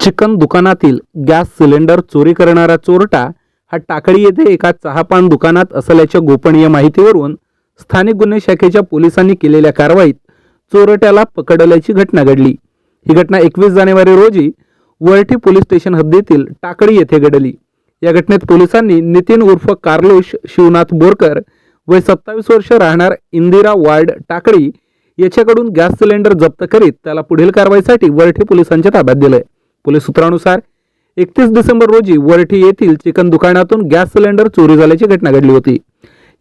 Chicken दुकानातील gas cylinder चोरी करणारा चोरटा हा टाकळी येथे एका चहापान दुकानात असल्याच्या गोपनीय माहितीवरून स्थानिक गुन्हे शाखेच्या पोलिसांनी केलेल्या कारवाईत चोरट्याला पकडल्याची घटना घडली. ही घटना एकवीस जानेवारी रोजी वरठी पोलीस स्टेशन हद्दीतील टाकळी येथे घडली. या घटनेत पोलिसांनी नितीन उर्फ कार्लोश शिवनाथ बोरकर वय सत्तावीस वर्ष राहणार इंदिरा वार्ड टाकळी याच्याकडून गॅस सिलेंडर जप्त करीत त्याला पुढील कारवाईसाठी वरठी पोलिसांच्या ताब्यात दिलंय. पोलीस सूत्रानुसार एकतीस डिसेंबर रोजी वरठी येथील चिकन दुकानातून गॅस सिलेंडर चोरी झाल्याची घटना घडली होती.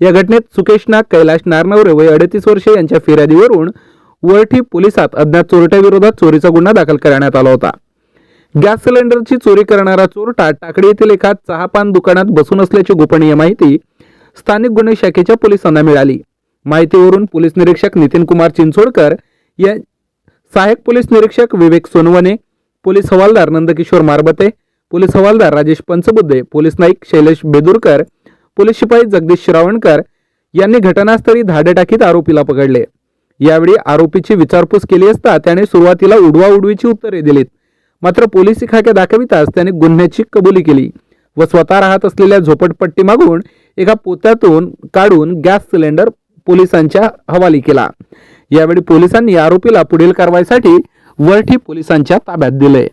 या घटनेत सुकेश नाग कैलाश नारनवरे वय अडतीस वर्षे यांच्या फिर्यादीवरून वरठी पोलिसात अज्ञात चोरट्याविरोधात चोरीचा गुन्हा दाखल करण्यात आला होता. गॅस सिलेंडरची चोरी करणारा चोरटा टाकडी येथील एका चहापान दुकानात बसून असल्याची गोपनीय माहिती स्थानिक गुन्हे शाखेच्या पोलिसांना मिळाली. माहितीवरून पोलीस निरीक्षक नितीन कुमार चिंचोडकर या सहाय्यक पोलीस निरीक्षक विवेक सोनवणे पोलीस हवालदार नंदकिशोर मारबते पोलीस हवालदार राजेश पंचबुद्धे पोलीस नाईक शैलेश बेदुरकर पोलीस शिपाई जगदीश श्रावणकर यांनी घटनास्थळी धाडे टाकीत आरोपीला पकडले. यावेळी आरोपीची विचारपूस केली असता त्याने सुरुवातीला उडवाउडवीची उत्तरे दिलीत. मात्र पोलिसी खाक्या दाखविताच त्याने गुन्ह्याची कबुली केली व स्वतः राहत असलेल्या झोपडपट्टी मागून एका पोत्यातून काढून गॅस सिलेंडर पोलिसांच्या हवाली केला. यावेळी पोलिसांनी आरोपीला पुढील कारवाईसाठी वरठी पोलिसांच्या ताब्यात दिले